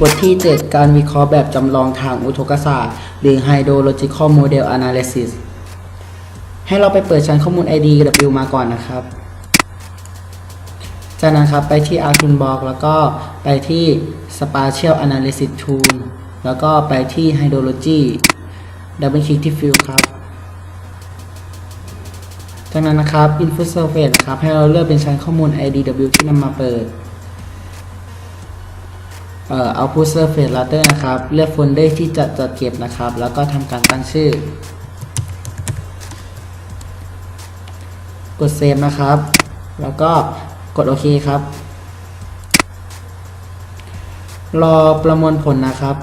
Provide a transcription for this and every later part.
บทที่ 7 การวิเคราะห์แบบจำลองทางอุทกศาสตร์ หรือ Hydrological Model Analysis ให้เราไปเปิดชั้นข้อมูล IDW มาก่อนนะครับ จากนั้นครับไปที่ a r t u n b o x แล้วก็ไปที่ Spatial Analysis Tool แล้วก็ไปที่ Hydrology ดับเบิลคลิกที่ Fill ครับ จากนั้นนะครับ Input Surface นะครับ ให้เราเลือกเป็นชั้นข้อมูล IDW ที่นำมาเปิด เอ่อ output surface raster นะครับ เลือกโฟลเดอร์ที่จะจัดเก็บนะครับ แล้วก็ทำการตั้งชื่อ กดเซฟนะครับ แล้วก็กดโอเคครับ รอประมวลผลนะครับ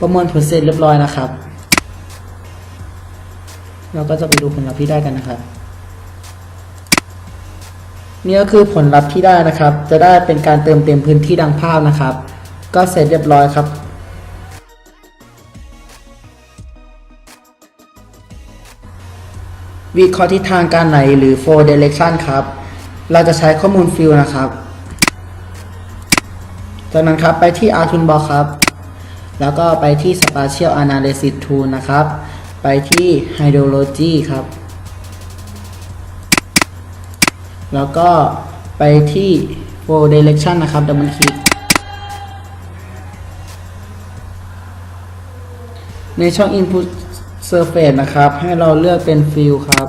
ประมวลผลเสร็จเรียบร้อยนะครับ เราก็จะไปดูผลลัพธ์ที่ได้กันนะครับ นี่ก็คือผลลัพธ์ที่ได้นะครับ จะได้เป็นการเติมเต็มพื้นที่ดังภาพนะครับ ก็เสร็จเรียบร้อยครับวิเคราะห์ทิศทางการไหลหรือ flow direction ครับ เราจะใช้ข้อมูลฟิลนะครับ จากนั้นครับไปที่ r t u n b o x ครับ แล้วก็ไปที่ Spatial Analysis Tool นะครับ ไปที่ Hydrology ครับ แล้วก็ไปที่ flow direction นะครับดับเบิลคลิกในช่อง input surface นะครับ ให้เราเลือกเป็น fill ครับ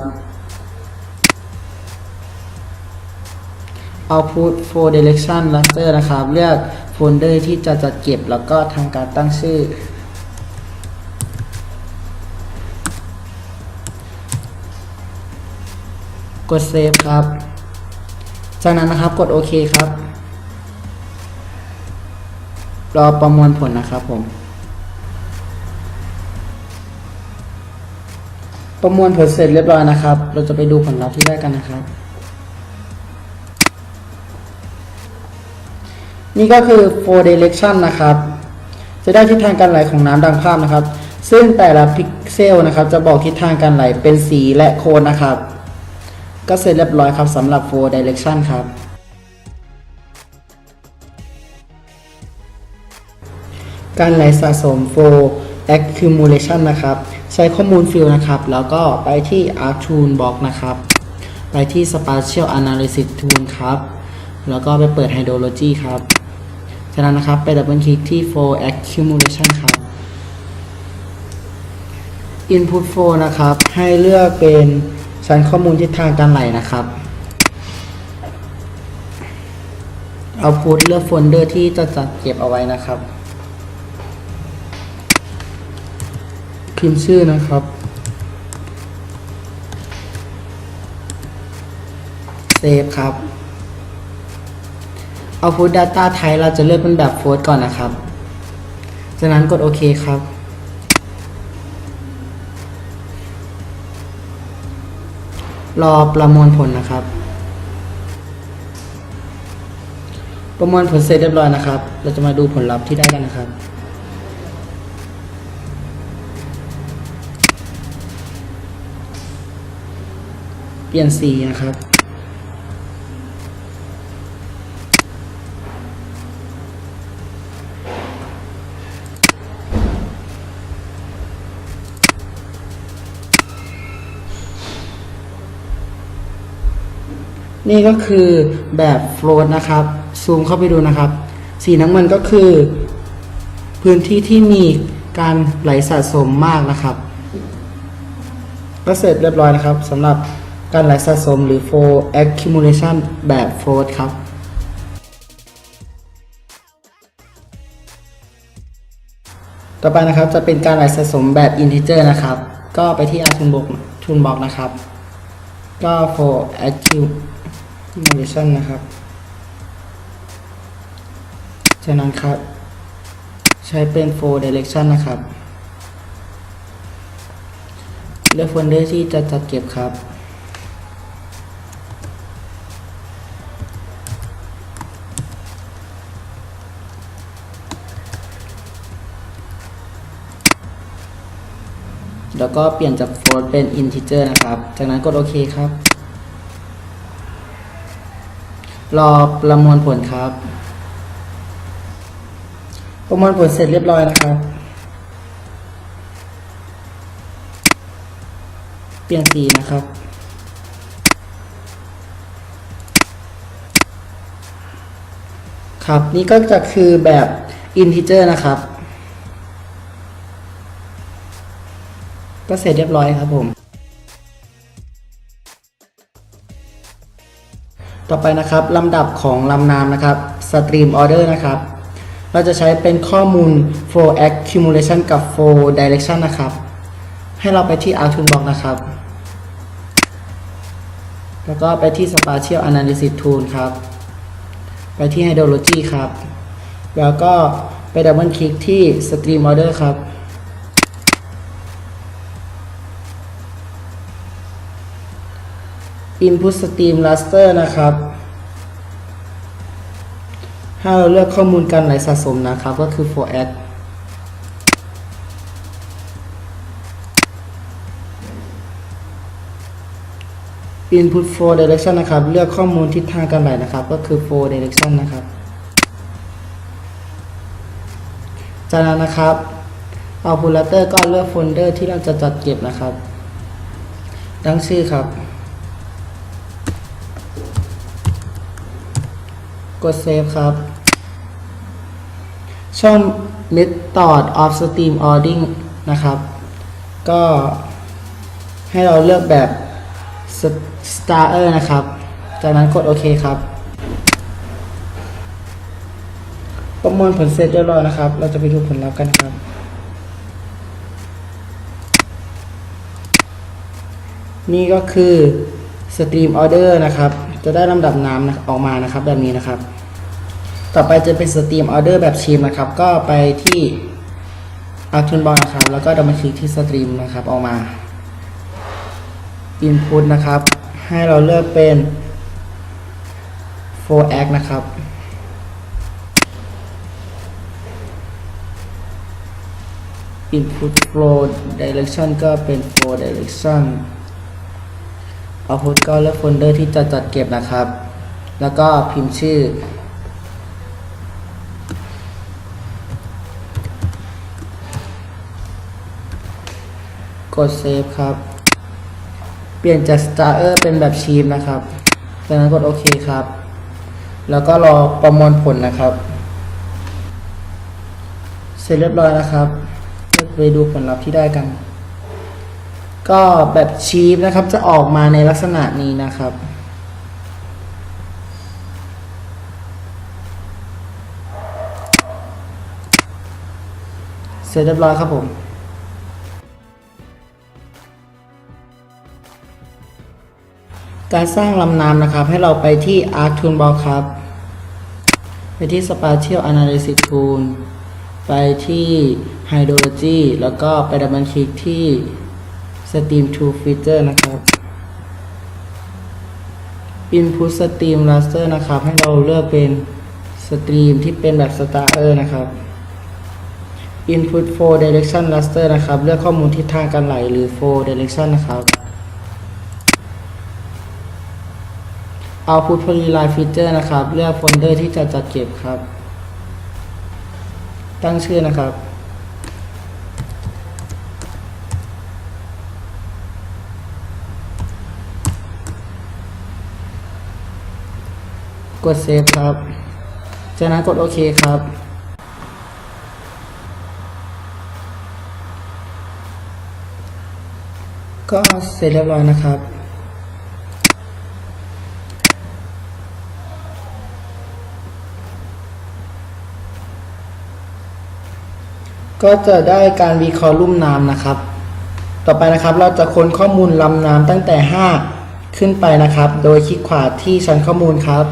output flow direction raster นะครับ เลือกโฟลเดอร์ที่จะจัดเก็บแล้วก็ทำการตั้งชื่อ กด save ครับ จากนั้นนะครับกดโอเคครับ รอประมวลผลนะครับผม ประมวลผลเสร็จเรียบร้อยนะครับ เราจะไปดูผลลัพธ์ที่ได้กันนะครับ นี่ก็คือ flow direction นะครับ จะได้ทิศทางการไหลของน้ำดังภาพนะครับ ซึ่งแต่ละพิกเซลนะครับ จะบอกทิศทางการไหลเป็นสีและโคนนะครับ ก็เสร็จเรียบร้อยครับสำหรับ flow direction ครับ การไหลสะสม flow accumulation นะครับ ใช้ข้อมูลฟิลนะครับ แล้วก็ไปที่ Art Tool Box นะครับ ไปที่ Spatial Analysis Tool ครับ แล้วก็ไปเปิด Hydrology ครับ จากนั้นนะครับไปดับเบิลคลิกที่ flow accumulation ครับ Input flow นะครับ ให้เลือกเป็น ชั้นข้อมูลทิศทางการไหลนะครับ Output เลือกโฟลเดอร์ที่จะจัดเก็บเอาไว้นะครับ พิมพ์ชื่อนะครับ เซฟครับ Output Data Type เราจะเลือกเป็นแบบโฟลก่อนนะครับ จากนั้นกดโอเคครับ รอประมวลผลนะครับ ประมวลผลเสร็จเรียบร้อยนะครับ เราจะมาดูผลลัพธ์ที่ได้กันนะครับเปลี่ยนสีนะครับ นี่ก็คือแบบโฟลตนะครับ ซูมเข้าไปดูนะครับ สีน้ำเงินก็คือ พื้นที่ที่มีการไหลสะสมมากนะครับ ก็เสร็จเรียบร้อยนะครับสำหรับการไหลสะสมหรือ flow accumulation แบบ float ครับต่อไปนะครับจะเป็นการไหลสะสมแบบ integer นะครับ ก็ไปที่ r toolbox toolbox นะครับ ก็ for accumulation นะครับ จากนั้นครับ ใช้เป็น for direction นะครับ เลือกโฟลเดอร์ที่จะจัดเก็บครับ แล้วก็เปลี่ยนจาก float เป็น integer นะครับ จากนั้นกดโอเคครับ รอประมวลผลครับ ประมวลผลเสร็จเรียบร้อยนะครับ เปลี่ยนสีนะครับ ครับนี่ก็จะคือแบบ integer นะครับ ก็เสร็จเรียบร้อยครับผม ต่อไปนะครับลำดับของลำนามนะครับ stream order นะครับ เราจะใช้เป็นข้อมูล flow accumulation กับ flow direction นะครับ ให้เราไปที่ a r t u n Box นะครับ แล้วก็ไปที่ Spatial Analysis Tool ครับ ไปที่ Hydrology ครับ แล้วก็ไปดับเบิลคลิกที่ Stream Order ครับ Input Stream Raster นะครับ ถ้าเราเลือกข้อมูลการไหลสะสมนะครับ ก็คือ for add input flow direction นะครับ เลือกข้อมูลทิศทางการไหลนะครับ ก็คือ flow direction นะครับ จากนั้นนะครับเอา p u l a t o r ก็เลือกโฟลเดอร์ที่เราจะจัดเก็บนะครับ ตั้งชื่อครับ กด save ครับ ช่อง method of stream ordering นะครับ ก็ให้เราเลือกแบบ starter นะครับ จากนั้นกดโอเคครับ ประมวลผลเสร็จเรียบร้อยนะครับ เราจะไปดูผลลัพธ์กันครับนี่ก็คือ stream order นะครับ จะได้ลำดับน้ำนออกมานะครับแบบนี้นะครับ ต่อไปจะเป็น stream order แบบชีมนะครับ ก็ไปที่ Artune Box นะครับ แล้วก็ดับเบิลคลิกที่ stream นะครับออกมา input นะครับ ให้เราเลือกเป็น for act นะครับ input flow direction ก็เป็น flow direction output ก็เลือกโฟลเดอร์ที่จะจัดเก็บนะครับ แล้วก็พิมพ์ชื่อ กด save ครับ เปลี่ยนจาก star เป็นแบบชีมนะครับ จากนั้นกดโอเคครับ แล้วก็รอประมวลผลนะครับ เสร็จเรียบร้อยนะครับ ไปดูผลลัพธ์ที่ได้กัน ก็แบบชีฟนะครับจะออกมาในลักษณะนี้นะครับ เสร็จเรียบร้อยครับผมการสร้างลำน้ำนะครับ ให้เราไปที่ Arc Toolbox ครับ ไปที่ Spatial Analysis Tool ไปที่ Hydrology แล้วก็ไปดับเบิลคลิกที่ Stream to Feature นะครับ Input Stream Raster นะครับ ให้เราเลือกเป็น Stream ที่เป็นแบบ Starter นะครับ Input Flow Direction Raster นะครับ เลือกข้อมูลทิศทางการไหลหรือ Flow Direction นะครับ Output Polyline Feature นะครับ เลือกโฟลเดอร์ที่จะจัดเก็บครับ ตั้งชื่อนะครับ กดเซฟครับ จากนั้นกดโอเคครับ ก็เสร็จเรียบร้อยนะครับก็จะได้การวิเคราะห์ลุ่มน้ำนะครับ ต่อไปนะครับเราจะค้นข้อมูลลำน้ำตั้งแต่ 5 ขึ้นไปนะครับ โดยคลิกขวาที่ชั้นข้อมูลครับ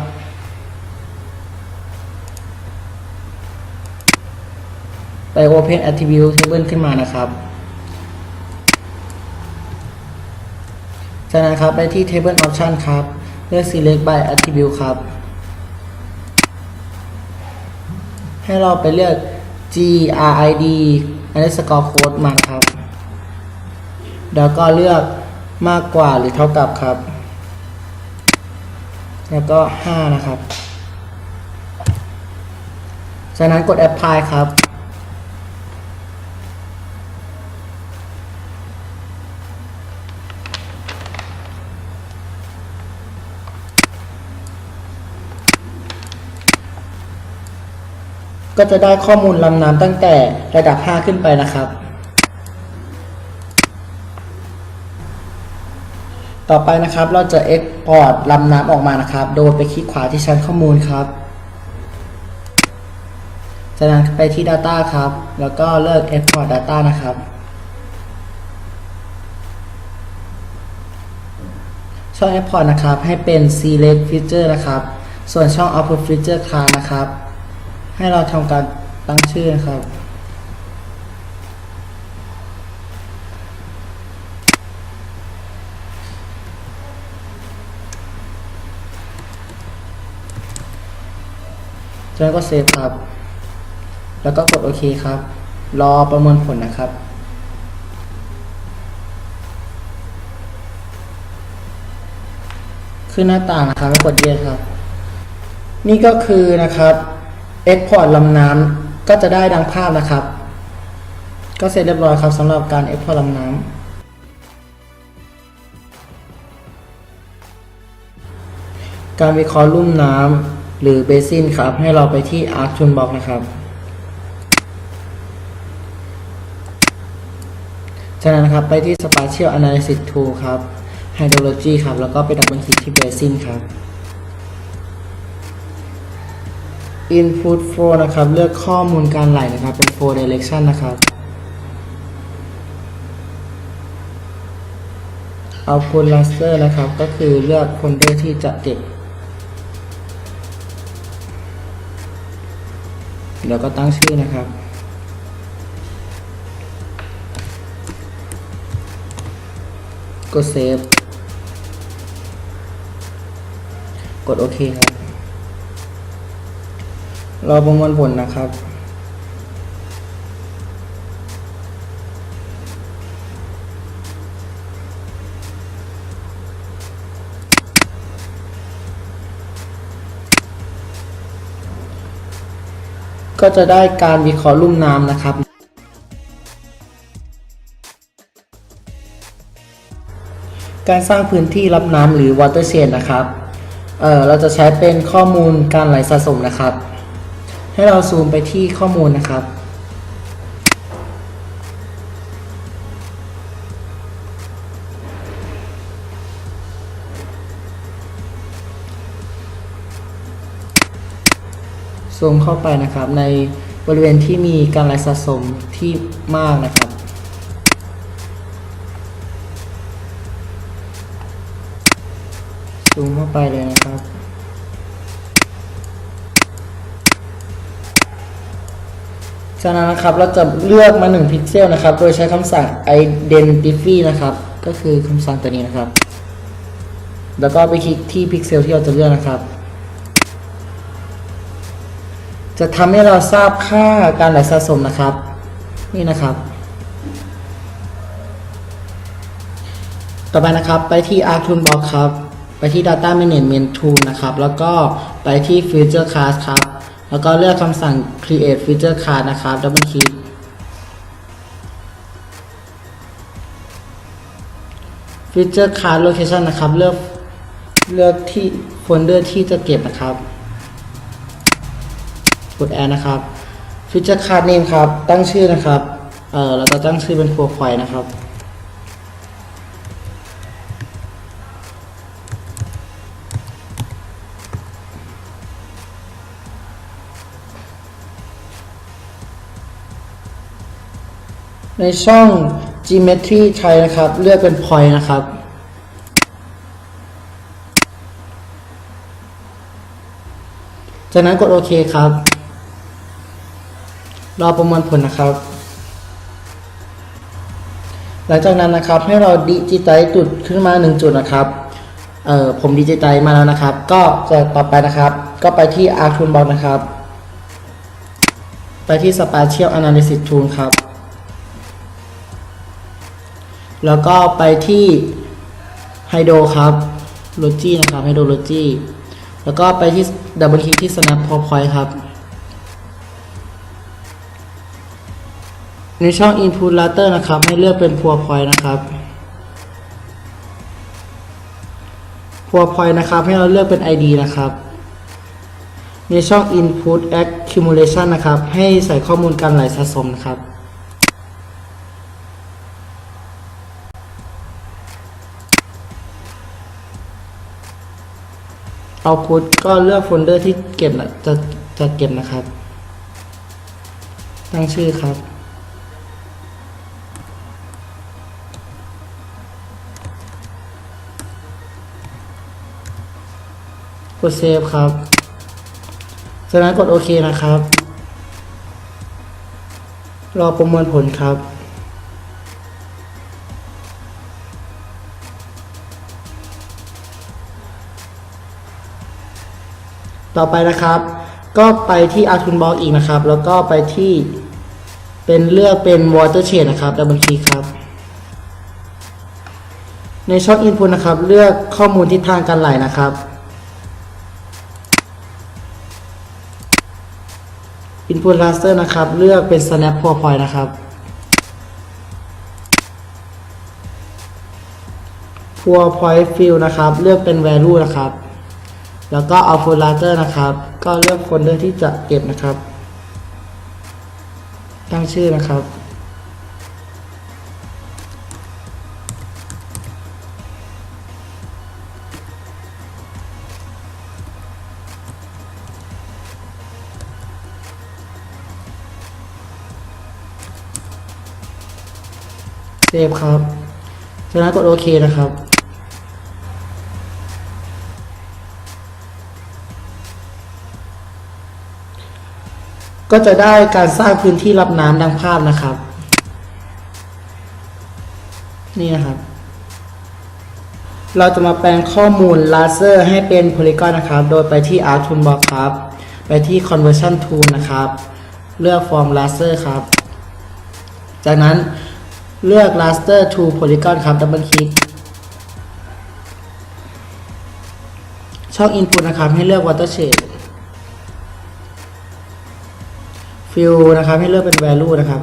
ไป Open Attribute Table ขึ้นมานะครับ จากนั้นครับไปที่ Table Option ครับ เลือก Select by Attribute ครับ ให้เราไปเลือก grid underscore code มาครับ แล้วก็เลือกมากกว่าหรือเท่ากับครับ แล้วก็ 5 นะครับ จากนั้นกด apply ครับ ก็จะได้ข้อมูลลำน้ำตั้งแต่ระดับ 5 ขึ้นไปนะครับ ต่อไปนะครับเราจะ Export ลำน้ำออกมานะครับ โดยไปคลิกขวาที่ชั้นข้อมูลครับ จากนั้นไปที่ Data ครับ แล้วก็เลือก Export Data นะครับ ช่อง Export นะครับให้เป็น Select Feature นะครับ ส่วนช่อง Output Feature Class นะครับ ให้เราทำการตั้งชื่อครับ จากนั้นก็เซฟครับ แล้วก็กดโอเคครับ รอประเมินผลนะครับขึ้นหน้าต่างนะครับแล้วกดเยสครับ นี่ก็คือนะครับ Export ลำน้ำก็จะได้ดังภาพนะครับ ก็เสร็จเรียบร้อยครับสำหรับการ Export ลำน้ำการวิเคราะห์ลุ่มน้ำหรือเบสินครับ ให้เราไปที่ Arc Toolbox นะครับจากนั้นครับไปที่ Spatial Analysis Tool ครับ Hydrology ครับ แล้วก็ไปดับเบิลคลิกที่ Basin ครับ Input Flow นะครับ เลือกข้อมูลการไหลนะครับ เป็น Flow Direction นะครับ Output Raster นะครับ ก็คือเลือกโฟลเดอร์ที่จะเก็บ แล้วก็ตั้งชื่อนะครับกดเซฟ กดโอเคครับ รอประมวลผลนะครับ ก็จะได้การวิเคราะห์ลุ่มน้ำนะครับ การสร้างพื้นที่รับน้ำหรือ watershed นะครับ เอ่อเราจะใช้เป็นข้อมูลการไหลสะสมนะครับ ให้เราซูมไปที่ข้อมูลนะครับ ซูมเข้าไปนะครับ ในบริเวณที่มีการไหลสะสมที่มากนะครับซูมเข้าไปเลยนะครับ จากนั้นนะครับเราจะเลือกมา 1 พิกเซลนะครับ โดยใช้คำสั่ง identify นะครับ ก็คือคำสั่งตัวนี้นะครับ แล้วก็ไปคลิกที่พิกเซลที่เราจะเลือกนะครับ จะทำให้เราทราบค่าการไหลสะสมนะครับ นี่นะครับ ต่อไปนะครับไปที่ Arc Toolbox ครับ ไปที่ Data Management Tool นะครับ แล้วก็ไปที่ Feature Class ครับ แล้วก็เลือกคำสั่ง Create Feature Class นะครับ Double click Feature Class Location นะครับ เลือกเลือกที่โฟลเดอร์ที่จะเก็บนะครับกด Add นะครับ Feature Class Name ครับ ตั้งชื่อนะครับเอ่อเราจะตั้งชื่อเป็น Profile นะครับ ในช่อง geometry ใช้นะครับ เลือกเป็น point นะครับ จากนั้นกดโอเคครับ รอประมวลผลนะครับ หลังจากนั้นนะครับให้เราดิจิไตจุดขึ้นมาหนึ่งจุดนะครับเออผมดิจิไตมาแล้วนะครับ ก็จะต่อไปนะครับ ก็ไปที่ Arc Toolbox นะครับ ไปที่ Spatial Analysis Tool ครับ แล้วก็ไปที่ไฮโดรครับโลจีนะครับไฮโดรโลจีแล้วก็ไปที่ดับเบิลคลิกที่ snap point ครับ ในช่อง input raster นะครับ ให้เลือกเป็น pour point นะครับ pour point นะครับ ให้เราเลือกเป็น id นะครับ ในช่อง input accumulation นะครับ ให้ใส่ข้อมูลการไหลสะสมนะครับ output ก็เลือกโฟลเดอร์ที่เก็บนะจะจะเก็บนะครับ ตั้งชื่อครับ กดเซฟครับ จากนั้นกดโอเคนะครับ รอประมวลผลครับ ต่อไปนะครับ ก็ไปที่ a r t u n Box อีกนะครับ แล้วก็ไปที่เป็นเลือกเป็น Water Shade นะครับดับเบิลคลิกครับ ในช่อง Input นะครับ เลือกข้อมูลทิศทางการไหลนะครับ Input Raster นะครับ เลือกเป็น Snap Pour Point นะครับ Pour Point Fill นะครับ เลือกเป็น Value นะครับ แล้วก็เอาโฟลเดอร์นะครับ ก็เลือกโฟลเดอร์ที่จะเก็บนะครับ ตั้งชื่อนะครับ เซฟครับจากนั้นกดโอเคนะครับ ก็จะได้การสร้างพื้นที่รับน้ำดังภาพนะครับ นี่นะครับ เราจะมาแปลงข้อมูลลาเซอร์ให้เป็นโพลีกอนนะครับ โดยไปที่ Art Toolbox ครับ ไปที่ Conversion Tool นะครับ เลือก Form Laser ครับ จากนั้นเลือก Raster to Polygon ครับ ดับเบิลคลิกช่อง Input นะครับ ให้เลือก Watershed ฟิลนะครับให้เลือกเป็น value นะครับ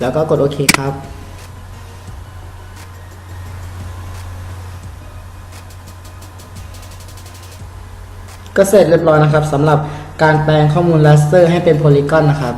แล้วก็กดโอเคครับ ก็เสร็จเรียบร้อยนะครับสำหรับการแปลงข้อมูลลัสเตอร์ให้เป็นโพลีกอนนะครับ